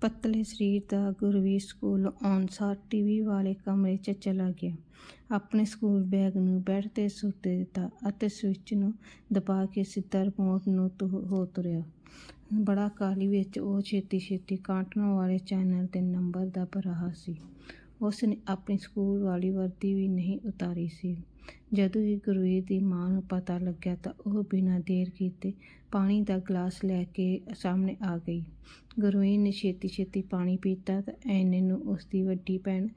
ਪਤਲੇ ਸਰੀਰ ਦਾ ਗੁਰਵੀਰ ਸਕੂਲ ਆਉਣ ਸਾਰ ਟੀਵੀ ਵਾਲੇ ਕਮਰੇ 'ਚ ਚਲਾ ਗਿਆ। ਆਪਣੇ ਸਕੂਲ ਬੈਗ ਨੂੰ ਬੈੱਡ 'ਤੇ ਸੁੱਤੇ ਦਿੱਤਾ ਅਤੇ ਸਵਿੱਚ ਨੂੰ ਦਬਾ ਕੇ ਸਿੱਧਾ ਰਿਮੋਟ ਨੂੰ ਤੁ- ਹੋ ਤੁਰਿਆ। ਬੜਾ ਕਾਲੀ ਵਿੱਚ ਉਹ ਛੇਤੀ ਛੇਤੀ ਕਾਰਟੂਨ ਵਾਲੇ ਚੈਨਲ 'ਤੇ ਨੰਬਰ ਦਾ ਰਿਹਾ ਸੀ। ਉਸ ਨੇ ਆਪਣੀ ਸਕੂਲ ਵਾਲੀ ਵਰਦੀ ਵੀ ਨਹੀਂ ਉਤਾਰੀ ਸੀ। ਜਦੋਂ ਹੀ ਗੁਰਵੀਰ ਦੀ ਮਾਂ ਨੂੰ ਪਤਾ ਲੱਗਿਆ ਤਾਂ ਉਹ ਬਿਨਾਂ ਦੇਰ ਕੀਤੇ ਪਾਣੀ ਦਾ ਗਲਾਸ ਲੈ ਕੇ ਸਾਹਮਣੇ ਆ ਗਈ। ਗੁਰਵੀਰ ਨੇ ਛੇਤੀ ਛੇਤੀ ਪਾਣੀ ਪੀਤਾ ਤਾਂ ਐਨੇ ਨੂੰ ਉਸ ਦੀ ਵੱਡੀ ਭੈਣ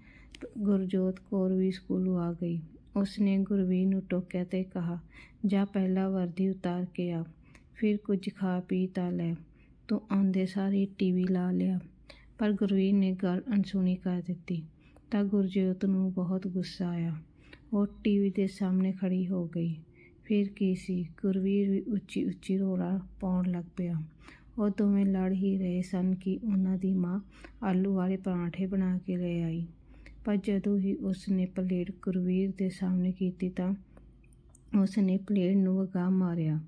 ਗੁਰਜੋਤ ਕੌਰ ਵੀ ਸਕੂਲੋਂ ਆ ਗਈ। ਉਸ ਨੇ ਗੁਰਵੀਰ ਨੂੰ ਟੋਕਿਆ ਤੇ ਕਿਹਾ, ਜਾ ਪਹਿਲਾਂ ਵਰਦੀ ਉਤਾਰ ਕੇ ਆ, ਫਿਰ ਕੁਝ ਖਾ ਪੀ ਤਾਂ ਲੈ। ਤੂੰ ਆਉਂਦੇ ਸਾਰੀ ਟੀਵੀ ਲਾ ਲਿਆ ਪਰ ਗੁਰਵੀਰ ਨੇ ਗੱਲ ਅਣਸੁਣੀ ਕਰ ਦਿੱਤੀ ਤਾਂ ਗੁਰਜੋਤ ਨੂੰ ਬਹੁਤ ਗੁੱਸਾ ਆਇਆ। ਉਹ ਟੀਵੀ ਦੇ ਸਾਹਮਣੇ ਖੜੀ ਹੋ ਗਈ। ਫਿਰ ਕੀ ਸੀ? ਗੁਰਵੀਰ ਵੀ ਉੱਚੀ ਉੱਚੀ ਰੋਲਾ ਪਾਉਣ ਲੱਗ ਪਿਆ। ਉਹ ਦੋਵੇਂ ਲੜ ਹੀ ਰਹੇ ਸਨ ਕਿ ਉਹਨਾਂ ਦੀ ਮਾਂ ਆਲੂ ਵਾਲੇ ਪਰਾਂਠੇ ਬਣਾ ਕੇ ਲੈ ਆਈ। ਪਰ ਜਦੋਂ ਹੀ ਉਸ ਨੇ ਪਲੇਟ ਗੁਰਵੀਰ ਦੇ ਸਾਹਮਣੇ ਕੀਤੀ ਤਾਂ ਉਸ ਨੇ ਪਲੇਟ ਨੂੰ ਵਗਾ ਮਾਰਿਆ।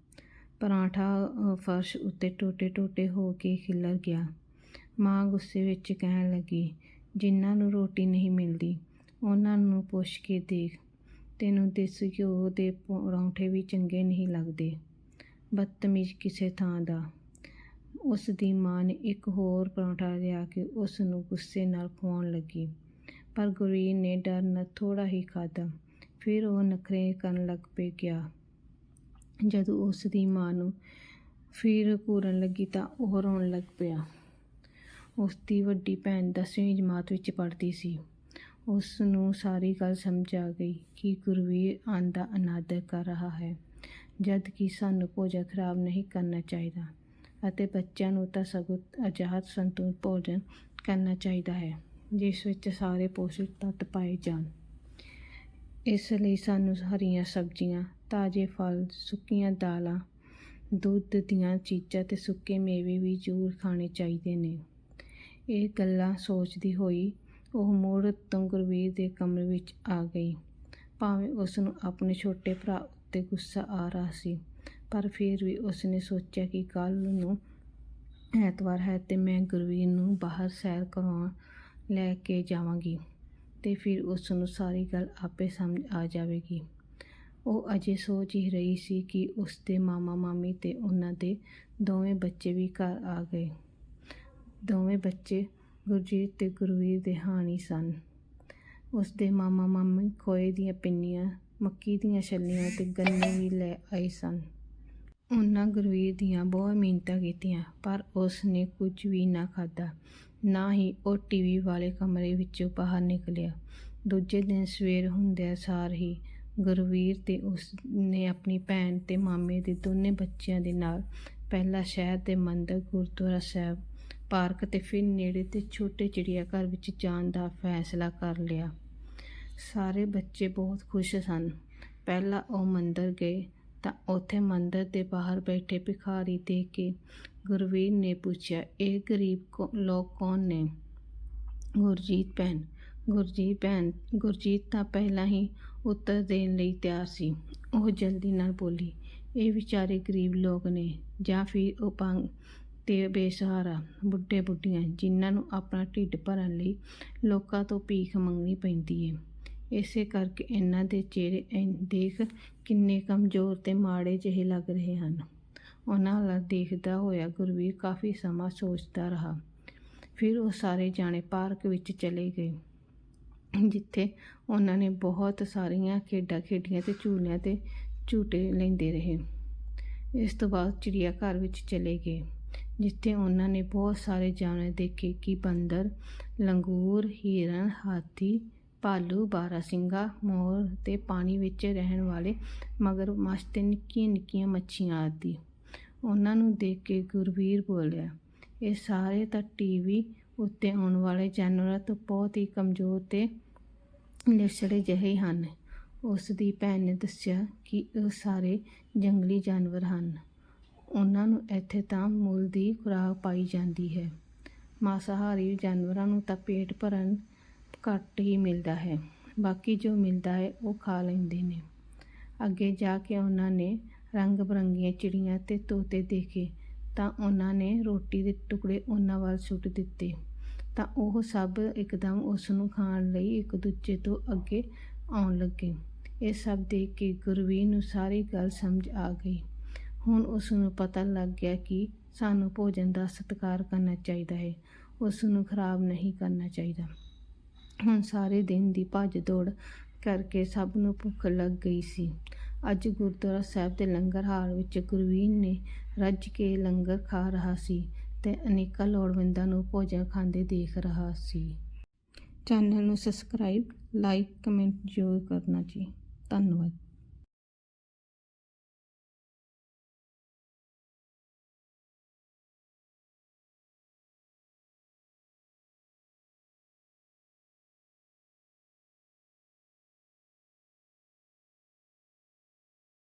ਪਰਾਂਠਾ ਫਰਸ਼ ਉੱਤੇ ਟੋਟੇ ਟੋਟੇ ਹੋ ਕੇ ਖਿਲਰ ਗਿਆ। ਮਾਂ ਗੁੱਸੇ ਵਿੱਚ ਕਹਿਣ ਲੱਗੀ, ਜਿਨ੍ਹਾਂ ਨੂੰ ਰੋਟੀ ਨਹੀਂ ਮਿਲਦੀ, ਉਹਨਾਂ ਨੂੰ ਪੁੱਛ ਕੇ ਦੇਖ। ਤੈਨੂੰ ਦੇਸੀ ਘਿਓ ਦੇ ਪਰੌਂਠੇ ਵੀ ਚੰਗੇ ਨਹੀਂ ਲੱਗਦੇ। ਬਦਤਮੀਜ਼ ਕਿਸੇ ਥਾਂ ਦਾ। ਉਸ ਦੀ ਮਾਂ ਨੇ ਇੱਕ ਹੋਰ ਪਰੌਂਠਾ ਲਿਆ ਕੇ ਉਸ ਨੂੰ ਗੁੱਸੇ ਨਾਲ ਖਵਾਉਣ ਲੱਗੀ। ਪਰ ਗੁਰਵੀਰ ਨੇ ਡਰ ਨਾਲ ਥੋੜਾ ਹੀ ਖਾਧਾ। ਫਿਰ ਉਹ ਨਖਰੇ ਕਰਨ ਲੱਗ ਪਈ ਗਿਆ। ਜਦੋਂ ਉਸ ਦੀ ਮਾਂ ਨੂੰ ਫਿਰ ਘੂਰਨ ਲੱਗੀ ਤਾਂ ਉਹ ਰੋਣ ਲੱਗ ਪਿਆ। ਉਸ ਦੀ ਵੱਡੀ ਭੈਣ ਦਸਵੀਂ ਜਮਾਤ ਵਿੱਚ ਪੜ੍ਹਦੀ ਸੀ। ਉਸ ਨੂੰ ਸਾਰੀ ਗੱਲ ਸਮਝ ਆ ਗਈ ਕਿ ਗੁਰਵੀਰ ਆਨ ਦਾ ਅਨਾਦਰ ਕਰ ਰਿਹਾ ਹੈ, ਜਦ ਕਿ ਸਾਨੂੰ ਭੋਜਨ ਖਰਾਬ ਨਹੀਂ ਕਰਨਾ ਚਾਹੀਦਾ ਅਤੇ ਬੱਚਿਆਂ ਨੂੰ ਤਾਂ ਸਗੋਂ ਆਜ਼ਾਦ ਸੰਤੁਲਿਤ ਭੋਜਨ ਕਰਨਾ ਚਾਹੀਦਾ ਹੈ, ਜਿਸ ਵਿੱਚ ਸਾਰੇ ਪੋਸ਼ਕ ਤੱਤ ਪਾਏ ਜਾਣ। ਇਸ ਲਈ ਸਾਨੂੰ ਹਰੀਆਂ ਸਬਜ਼ੀਆਂ, ਤਾਜ਼ੇ ਫਲ, ਸੁੱਕੀਆਂ ਦਾਲਾਂ, ਦੁੱਧ ਦੀਆਂ ਚੀਜ਼ਾਂ ਤੇ ਸੁੱਕੇ ਮੇਵੇ ਵੀ ਜ਼ਰੂਰ ਖਾਣੇ ਚਾਹੀਦੇ ਨੇ। ਇਹ ਗੱਲਾਂ ਸੋਚਦੀ ਹੋਈ ਉਹ ਮੁੜ ਤੋਂ ਗੁਰਵੀਰ ਦੇ ਕਮਰੇ ਵਿੱਚ ਆ ਗਈ। ਭਾਵੇਂ ਉਸ ਨੂੰ ਆਪਣੇ ਛੋਟੇ ਭਰਾ ਉੱਤੇ ਗੁੱਸਾ ਆ ਰਿਹਾ ਸੀ, ਪਰ ਫਿਰ ਵੀ ਉਸ ਨੇ ਸੋਚਿਆ ਕਿ ਕੱਲ ਨੂੰ ਐਤਵਾਰ ਹੈ ਤੇ ਮੈਂ ਗੁਰਵੀਰ ਨੂੰ ਬਾਹਰ ਸੈਰ ਕਰਾਉਣ ਲੈ ਕੇ ਜਾਵਾਂਗੀ ਤੇ ਫਿਰ ਉਸ ਨੂੰ ਸਾਰੀ ਗੱਲ ਆਪੇ ਸਮਝ ਆ ਜਾਵੇਗੀ। ਉਹ ਅਜੇ ਸੋਚ ਹੀ ਰਹੀ ਸੀ ਕਿ ਉਸ ਦੇ ਮਾਮਾ ਮਾਮੀ ਤੇ ਉਹਨਾਂ ਦੇ ਦੋਵੇਂ ਬੱਚੇ ਵੀ ਘਰ ਆ ਗਏ। ਦੋਵੇਂ ਬੱਚੇ ਗੁਰਜੀਤ ਤੇ ਗੁਰਵੀਰ ਦੇ ਹਾਣੀ ਸਨ। ਉਸ ਦੇ ਮਾਮਾ ਮਾਮੀ ਖੋਏ ਦੀਆਂ ਪਿੰਨੀਆਂ, ਮੱਕੀ ਦੀਆਂ ਛੱਲੀਆਂ ਤੇ ਗੰਨੇ ਵੀ ਲੈ ਆਏ ਸਨ। ਉਹਨਾਂ ਗੁਰਵੀਰ ਦੀਆਂ ਬਹੁਤ ਮਿਹਨਤਾਂ ਕੀਤੀਆਂ, ਪਰ ਉਸ ਨੇ ਕੁਝ ਵੀ ਨਾ ਖਾਧਾ। ਨਾ ਹੀ ਉਹ ਟੀਵੀ ਵਾਲੇ ਕਮਰੇ ਵਿੱਚੋਂ ਬਾਹਰ ਨਿਕਲਿਆ। ਦੂਜੇ ਦਿਨ ਸਵੇਰ ਹੁੰਦਿਆਂ ਸਾਰ ਹੀ ਗੁਰਵੀਰ ਤੇ ਉਸ ਨੇ ਆਪਣੀ ਭੈਣ ਤੇ ਮਾਮੇ ਦੇ ਦੋਨੇ ਬੱਚਿਆਂ ਦੇ ਨਾਲ ਪਹਿਲਾਂ ਸ਼ਹਿਰ ਦੇ ਮੰਦਰ ਗੁਰਦੁਆਰਾ ਸਾਹਿਬ ਪਾਰਕ ਤੇ ਫਿਰ ਨੇੜੇ ਤੇ ਛੋਟੇ ਚਿੜੀਆ ਘਰ ਵਿੱਚ ਜਾਣ ਦਾ ਫੈਸਲਾ ਕਰ ਲਿਆ। ਸਾਰੇ ਬੱਚੇ ਬਹੁਤ ਖੁਸ਼ ਸਨ। ਪਹਿਲਾਂ ਉਹ ਮੰਦਰ ਗਏ ਤਾਂ ਉੱਥੇ ਮੰਦਰ ਦੇ ਬਾਹਰ ਬੈਠੇ ਭਿਖਾਰੀ ਦੇਖ ਕੇ ਗੁਰਵੀਰ ਨੇ ਪੁੱਛਿਆ, ਇਹ ਗਰੀਬ ਕੌ- ਲੋਕ ਕੌਣ ਨੇ? ਗੁਰਜੀਤ ਭੈਣ। ਗੁਰਜੀਤ ਭੈਣ, ਗੁਰਜੀਤ ਤਾਂ ਪਹਿਲਾਂ ਹੀ ਉੱਤਰ ਦੇਣ ਲਈ ਤਿਆਰ ਸੀ। ਉਹ ਜਲਦੀ ਨਾਲ ਬੋਲੀ, ਇਹ ਵਿਚਾਰੇ ਗਰੀਬ ਲੋਕ ਨੇ ਜਾਂ ਫਿਰ ਉਹ ਤੇ ਬੇਸਹਾਰਾ ਬੁੱਢੇ ਬੁੱਢੀਆਂ ਜਿਨ੍ਹਾਂ ਨੂੰ ਆਪਣਾ ਢਿੱਡ ਭਰਨ ਲਈ ਲੋਕਾਂ ਤੋਂ ਭੀਖ ਮੰਗਣੀ ਪੈਂਦੀ ਹੈ ਇਸੇ ਕਰਕੇ ਇਹਨਾਂ ਦੇ ਚਿਹਰੇ ਦੇਖ ਕਿੰਨੇ ਕਮਜ਼ੋਰ ਤੇ ਮਾੜੇ ਜਿਹੇ ਲੱਗ ਰਹੇ ਹਨ। ਉਹਨਾਂ ਵੱਲ ਦੇਖਦਾ ਹੋਇਆ ਗੁਰਵੀਰ ਕਾਫੀ ਸਮਾਂ ਸੋਚਦਾ ਰਿਹਾ। ਫਿਰ ਉਹ ਸਾਰੇ ਜਾਣੇ ਪਾਰਕ ਵਿੱਚ ਚਲੇ ਗਏ, ਜਿੱਥੇ ਉਹਨਾਂ ਨੇ ਬਹੁਤ ਸਾਰੀਆਂ ਖੇਡਾਂ ਖੇਡੀਆਂ ਤੇ ਝੂਲਿਆਂ ਤੇ ਝੂਟੇ ਲੈਂਦੇ ਰਹੇ। ਇਸ ਤੋਂ ਬਾਅਦ ਚਿੜੀਆ ਘਰ ਵਿੱਚ ਚਲੇ ਗਏ। ਜਿੱਥੇ ਉਹਨਾਂ ਨੇ ਬਹੁਤ ਸਾਰੇ ਜਾਨਵਰ ਦੇਖੇ ਕਿ ਬੰਦਰ, ਲੰਗੂਰ, ਹਿਰਨ, ਹਾਥੀ, ਭਾਲੂ ਬਾਰਾਸਿੰਗਾ ਮੋਰ ਤੇ ਪਾਣੀ ਵਿੱਚ ਰਹਿਣ ਵਾਲੇ ਮਗਰਮੱਛ ਤੇ ਨਿੱਕੀਆਂ ਨਿੱਕੀਆਂ ਮੱਛੀਆਂ ਆਦਿ। ਉਹਨਾਂ ਨੂੰ ਦੇਖ ਕੇ ਗੁਰਵੀਰ ਬੋਲਿਆ, ਇਹ ਸਾਰੇ ਤਾਂ ਟੀਵੀ ਉੱਤੇ ਆਉਣ ਵਾਲੇ ਜਾਨਵਰਾਂ ਤੋਂ ਬਹੁਤ ਹੀ ਕਮਜ਼ੋਰ ਤੇ ਲਿਸੜੇ ਜਿਹੇ ਹਨ। ਉਸ ਦੀ ਭੈਣ ਨੇ ਦੱਸਿਆ ਕਿ ਉਹ ਸਾਰੇ ਜੰਗਲੀ ਜਾਨਵਰ ਹਨ। ਉਹਨਾਂ ਨੂੰ ਇੱਥੇ ਤਾਂ ਮੁੱਲ ਦੀ ਖੁਰਾਕ ਪਾਈ ਜਾਂਦੀ ਹੈ। ਮਾਸਾਹਾਰੀ ਜਾਨਵਰਾਂ ਨੂੰ ਤਾਂ ਪੇਟ ਭਰਨ ਘੱਟ ਹੀ ਮਿਲਦਾ ਹੈ। ਬਾਕੀ ਜੋ ਮਿਲਦਾ ਹੈ, ਉਹ ਖਾ ਲੈਂਦੇ ਨੇ। ਅੱਗੇ ਜਾ ਕੇ ਉਹਨਾਂ ਨੇ ਰੰਗ ਬਰੰਗੀਆਂ ਚਿੜੀਆਂ ਤੇ ਤੋਤੇ ਦੇਖੇ ਤਾਂ ਉਹਨਾਂ ਨੇ ਰੋਟੀ ਦੇ ਟੁਕੜੇ ਉਹਨਾਂ ਵੱਲ ਸੁੱਟ ਦਿੱਤੇ। ਤਾਂ ਉਹ ਸਭ ਇੱਕਦਮ ਉਸ ਨੂੰ ਖਾਣ ਲਈ ਇੱਕ ਦੂਜੇ ਤੋਂ ਅੱਗੇ ਆਉਣ ਲੱਗੇ। ਇਹ ਸਭ ਦੇਖ ਕੇ ਗੁਰਵੀਰ ਨੂੰ ਸਾਰੀ ਗੱਲ ਸਮਝ ਆ ਗਈ। ਹੁਣ ਉਸ ਨੂੰ ਪਤਾ ਲੱਗ ਗਿਆ ਕਿ ਸਾਨੂੰ ਭੋਜਨ ਦਾ ਸਤਿਕਾਰ ਕਰਨਾ ਚਾਹੀਦਾ ਹੈ। ਉਸ ਨੂੰ ਖਰਾਬ ਨਹੀਂ ਕਰਨਾ ਚਾਹੀਦਾ। ਹੁਣ ਸਾਰੇ ਦਿਨ ਦੀ ਭੱਜ ਦੌੜ ਕਰਕੇ ਸਭ ਨੂੰ ਭੁੱਖ ਲੱਗ ਗਈ ਸੀ। ਅੱਜ ਗੁਰਦੁਆਰਾ ਸਾਹਿਬ ਦੇ ਲੰਗਰ ਹਾਲ ਵਿੱਚ ਗੁਰਵੀਨ ਨੇ ਰੱਜ ਕੇ ਲੰਗਰ ਖਾ ਰਿਹਾ ਸੀ ਤੇ ਅਨੇਕਾਂ ਲੋੜਵੰਦਾਂ ਨੂੰ ਭੋਜਨ ਖਾਂਦੇ ਦੇਖ ਰਿਹਾ ਸੀ। ਚੈਨਲ ਨੂੰ ਸਬਸਕ੍ਰਾਈਬ, ਲਾਈਕ, ਕਮੈਂਟ ਜ਼ਰੂਰ ਕਰਨਾ ਜੀ। ਧੰਨਵਾਦ।